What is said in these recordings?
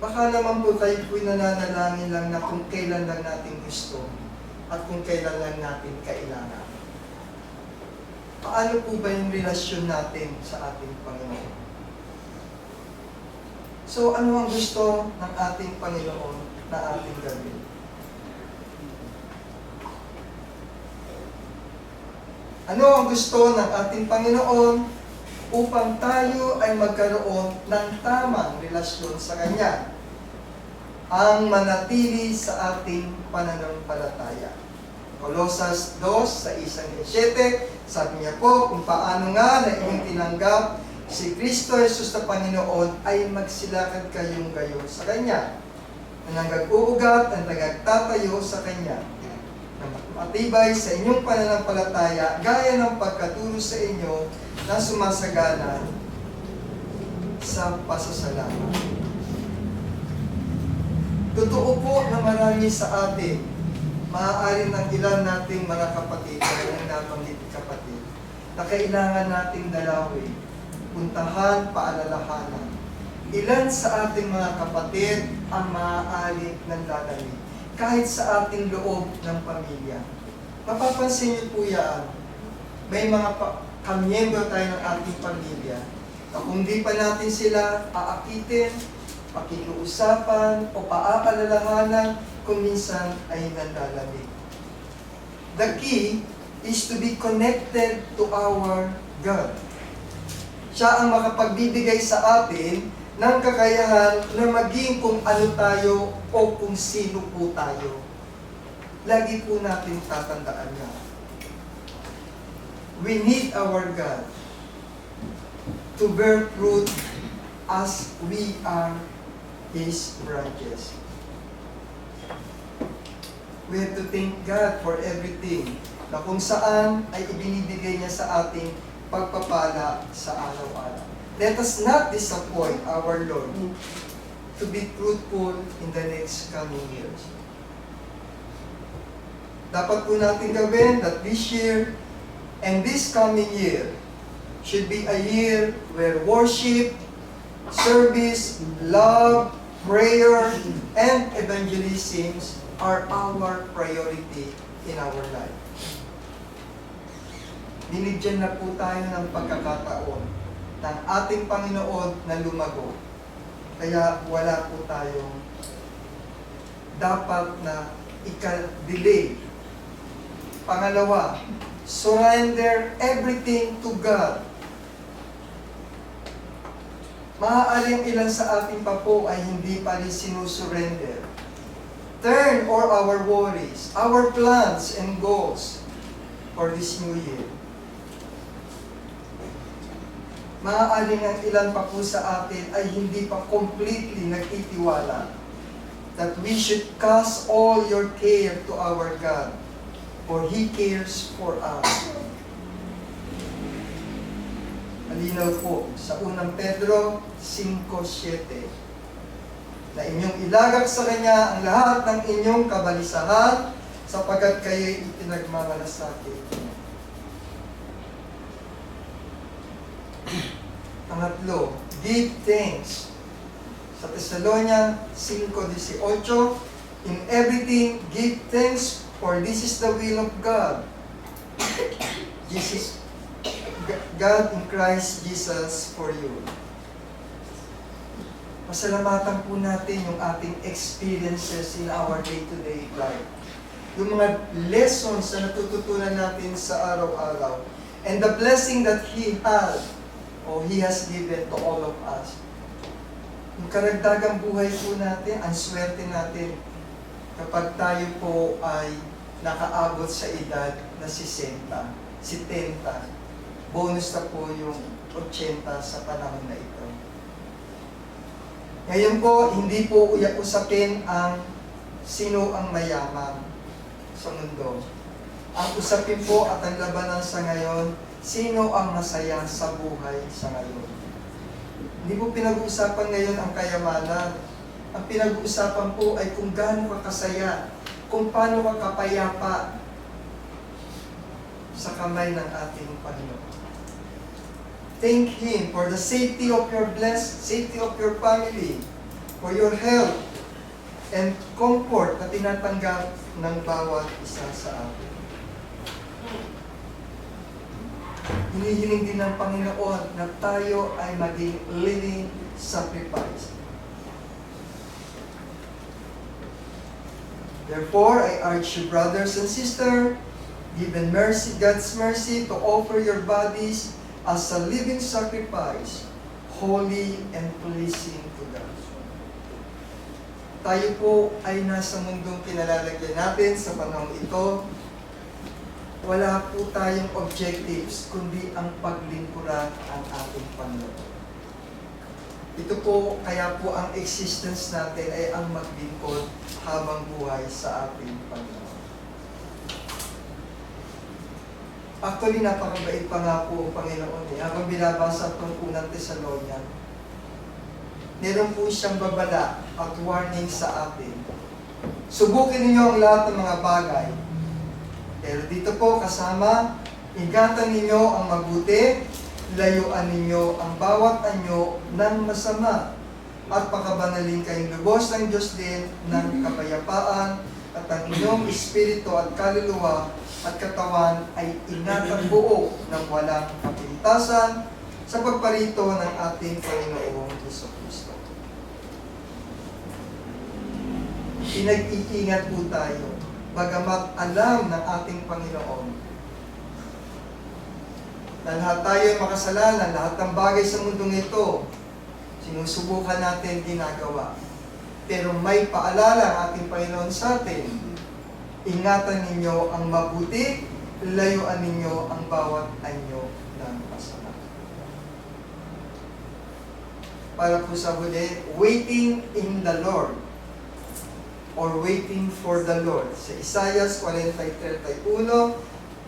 Baka naman po tayo po'y nananalangin lang na kung kailan lang natin gusto at kung kailan lang natin kailangan. Paano po ba yung relasyon natin sa ating Panginoon? So, ano ang gusto ng ating Panginoon na ating gawin? Ano ang gusto ng ating Panginoon upang tayo ay magkaroon ng tamang relasyon sa Kanya? Ang manatili sa ating pananampalataya. Colossus 2, sa isang 7, sabi niya po kung paano nga na inyong tinanggap si Kristo Jesus na Panginoon ay magsilakad kayong gayon sa Kanya. Na nag-uugat at nagtatayo sa Kanya na matibay sa inyong pananampalataya gaya ng pagkaturo sa inyo na sumasagana sa pasasalamat. Totoo po na marami sa atin, maaari ng ilan nating mga kapatid, ang nabanggit kapatid, na kailangan nating dalawin, puntahan, paalalahanan. Ilan sa ating mga kapatid ang maaari ng dadali, kahit sa ating loob ng pamilya. Mapapansin niyo po yan, may mga pa- kamiyembro tayo ng ating pamilya na kung di pa natin sila aakitin, pakikiusapan o paaalalahanan kung minsan ay nanlalamig. The key is to be connected to our God. Siya ang makapagbibigay sa atin ng kakayahan na maging kung ano tayo o kung sino po tayo. Lagi po natin tatandaan yan. We need our God to bear fruit as we are His branches. We have to thank God for everything na kung saan ay ibinibigay niya sa ating pagpapala sa araw-araw. Let us not disappoint our Lord to be fruitful in the next coming years. Dapat po natin gawin that this year and this coming year should be a year where worship, service, love, prayer, and evangelism are our priority in our life. Binigyan na po tayo ng pagkakataon ng ating Panginoon na lumago. Kaya wala po tayong dapat na ika-delay. Pangalawa, surrender everything to God. Maaaring ilan sa ating pa po ay hindi pa rin sinusurrender. Turn all our worries, our plans and goals for this new year. Maaaring ang ilan pa po sa atin ay hindi pa completely nagtitiwala that we should cast all your care to our God, for He cares for us. Malinaw po sa unang Pedro 5.7 na inyong ilagak sa Kanya ang lahat ng inyong kabalisahan sapagkat kayo'y itinagmamalasakit. Pangatlo, give thanks. Sa Thessalonian 5.18, In everything, give thanks, for this is the will of God. This is God in Christ Jesus for you. Pasalamatan po natin yung ating experiences in our day-to-day life. Yung mga lessons na natututunan natin sa araw-araw. And the blessing that He had o He has given to all of us. Yung karagdagang buhay po natin, ang swerte natin kapag tayo po ay nakaabot sa edad na 60, 70. Bonus na po yung 80 sa panahon na ito. Ngayon po, hindi po usapin ang sino ang mayaman sa mundo. Ang usapin po at ang labanan sa ngayon, sino ang masaya sa buhay sa ngayon. Hindi po pinag-uusapan ngayon ang kayamanan. Ang pinag-uusapan po ay kung gaano ka kasaya, kung paano ka kapayapa sa kamay ng ating Panginoon. Thank Him for the safety of your blessed, safety of your family, for your health and comfort na tinatanggap ng bawat isa sa atin. Hinihiling din ng Panginoon na tayo ay maging living sacrifice. Therefore, I urge you, brothers and sisters, given mercy, God's mercy, to offer your bodies as a living sacrifice, holy and pleasing to God. Tayo po ay nasa mundong kinalalagyan natin sa panahon ito. Wala po tayong objectives, kundi ang paglingkuran ang ating Panginoon. Ito po, kaya po ang existence natin ay ang maglingkod habang buhay sa ating Panginoon. Actually, napakabait pa nga po ang Panginoon eh. Habang binabasa itong unang Thessalonian, meron po siyang babala at warning sa atin. Subukin ninyo ang lahat ng mga bagay. Pero dito po kasama, ingatan ninyo ang mabuti, layuan ninyo ang bawat anyo ng masama at pakabanalin kayong lubos ng Diyos din ng kapayapaan at ang inyong espiritu at kaluluwa at katawan ay ingatan buo ng walang kapintasan sa pagparito ng ating Panginoong Heso Kristo. Pinag-iingat po tayo, bagamat alam ng ating Panginoon na lahat tayo ay makasalanan, lahat ng bagay sa mundong ito, sinusubukan natin ginagawa. Pero may paalala ang ating Panginoon sa atin, ingatan ninyo ang mabuti, layuan ninyo ang bawat anyo ng masama. Para po sa huli, waiting in the Lord or waiting for the Lord. Sa Isaiah 40.31,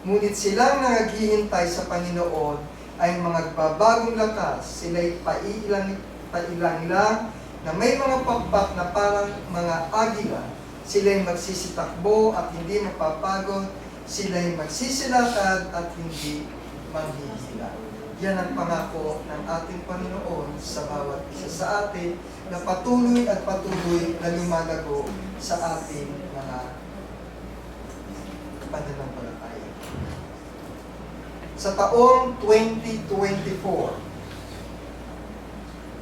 Ngunit silang naghihintay sa Panginoon ay mga babagong lakas, sila'y pailang, pailang lang na may mga pakpak na parang mga agila. Sila'y magsisitakbo at hindi mapapagod, sila'y magsisilakad at hindi manghihila. Yan ang pangako ng ating Panginoon sa bawat isa sa atin na patuloy at patuloy na lumalago sa ating mga pananampalataya. Sa taong 2024,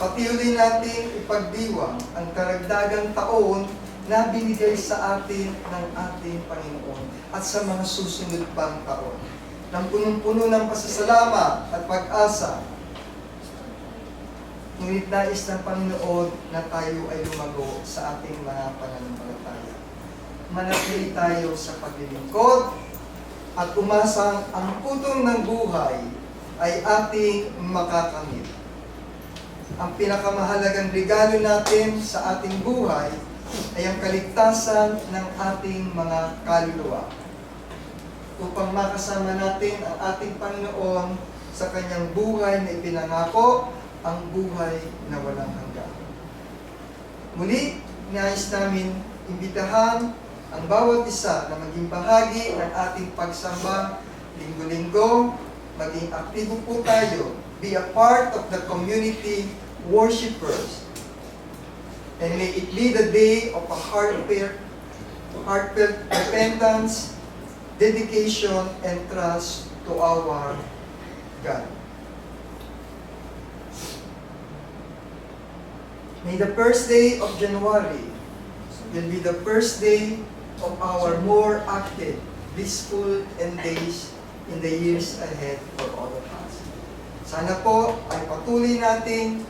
patuloy natin ipagdiwang ang karagdagang taon na binigay sa atin ng ating Panginoon at sa mga susunod pang taon. Nang punong-puno ng pasasalamat at pag-asa, ngunit nais ng Panginoon na tayo ay lumago sa ating mga pananampalataya. Manatili tayo sa paglilingkod at umasang ang putong ng buhay ay ating makakamit. Ang pinakamahalagang regalo natin sa ating buhay ay ang kaligtasan ng ating mga kaluluwa upang makasama natin ang ating Panginoon sa kanyang buhay na ipinangako, ang buhay na walang hanggan. Muli, nais namin imbitahan ang bawat isa na maging bahagi ng ating pagsamba linggo-linggo, maging aktibo po tayo, be a part of the community worshipers. And may it be the day of a heartfelt, heartfelt repentance, dedication, and trust to our God. May the first day of January will be the first day of our more active, blissful and days in the years ahead for all of us. Sana po ay patuloy nating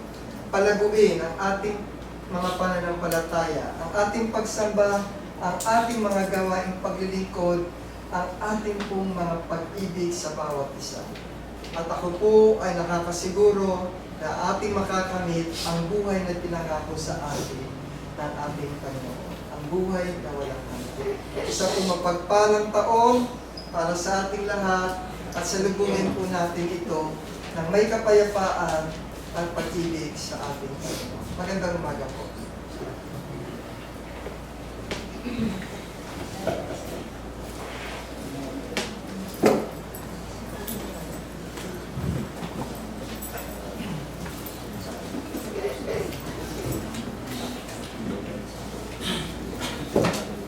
palaguin ang ating mga pananampalataya, ang ating pagsamba, ang ating mga gawaing paglilingkod, ang ating pong mga pag-ibig sa bawat isa. At ako po ay nakakasiguro na ating makakamit ang buhay na pinangako sa atin ng ating Panginoon. Ang buhay na walang hanggan. Isa pong mapagpalang taon para sa ating lahat at salubungin po natin ito ng may kapayapaan at pag-ibig sa ating Panginoon. Magandang umaga po.